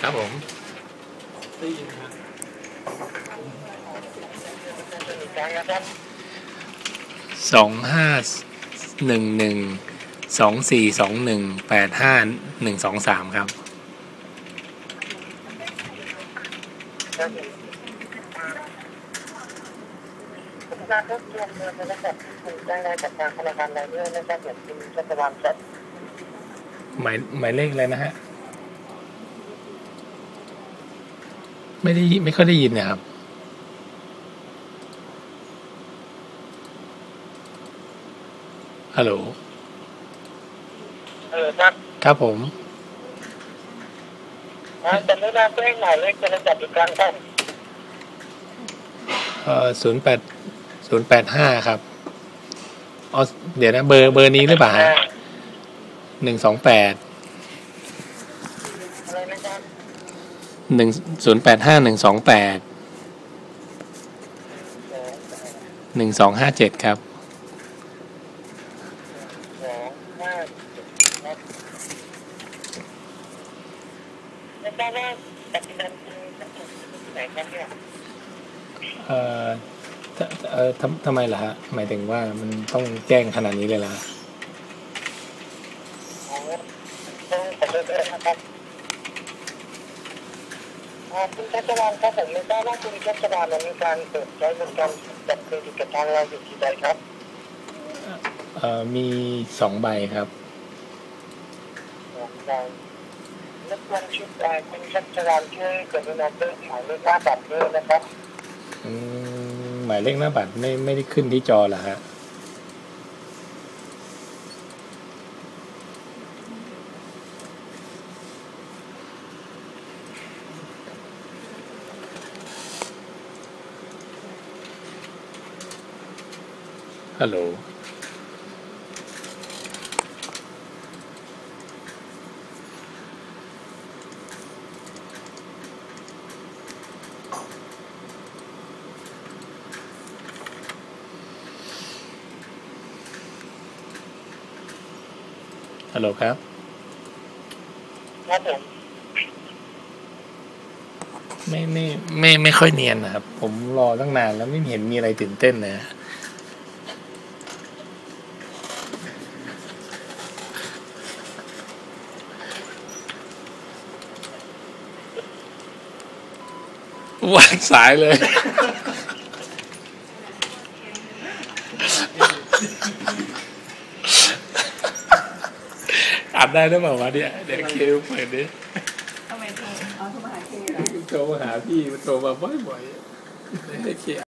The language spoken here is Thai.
ครับผมได้ยินครับสองห้าหนึ่งหนึ่งสองสี่สองหนึ่งแปดห้าหนึ่งสองสามครับ การทบทวนเงินนะครับที่คุณได้จากทางธนาคารรายเดือนนะครับอย่างคุณชัชวานครับหมายหมายเลขอะไรนะฮะ ไม่ได้ยินไม่ค่อยได้ยินนะครับฮัลโหลเออครับครับผมแต่ไม่น่าแจ้งหมายเลขจะจัดอีกครั้งครับเอ่อศูนย์แปด ศูนย์แปดห้าครับอ๋อเดี๋ยวนะเบอร์เบอร์นี้หรือเปล่าหนึ่งสองแปดหนึ่งศูนย์แปดห้าหนึ่งสองแปดหนึ่งสองห้าเจ็ดครับ เออทำทำไมล่ะฮะ หมายถึงว่ามันต้องแจ้งขนาดนี้เลยล่ะคุณชัชวานครับผมไม่ทราบว่าคุณชัชวานมีการเปิดใช้บริการจัดเครดิตกับทางเราอยู่ที่ใดครับเอ่อมีสองใบครับเรารบกวนชุดคุณชัชวานช่วยกรุณาเปิดหมายเลขหน้าบัตรด้วยนะครับ อืม หมายเลขหน้าบัตรไม่ไม่ได้ขึ้นที่จอเหรอฮะฮัลโหล ฮัลโหลครับ ครับผม ไม่ไม่ไม่ไม่ค่อยเนียนนะครับ ผมรอตั้งนานแล้วไม่เห็นมีอะไรตื่นเต้นนะวางสายเลย อัดได้หรือเปล่าวะเนี่ยเดี๋ยวคิวเปิดดิทำไมโทรเอาโทรมาหาเคเหรอโทรมาหาพี่มันโทรมาบ่อยๆไม่ได้เคลียร์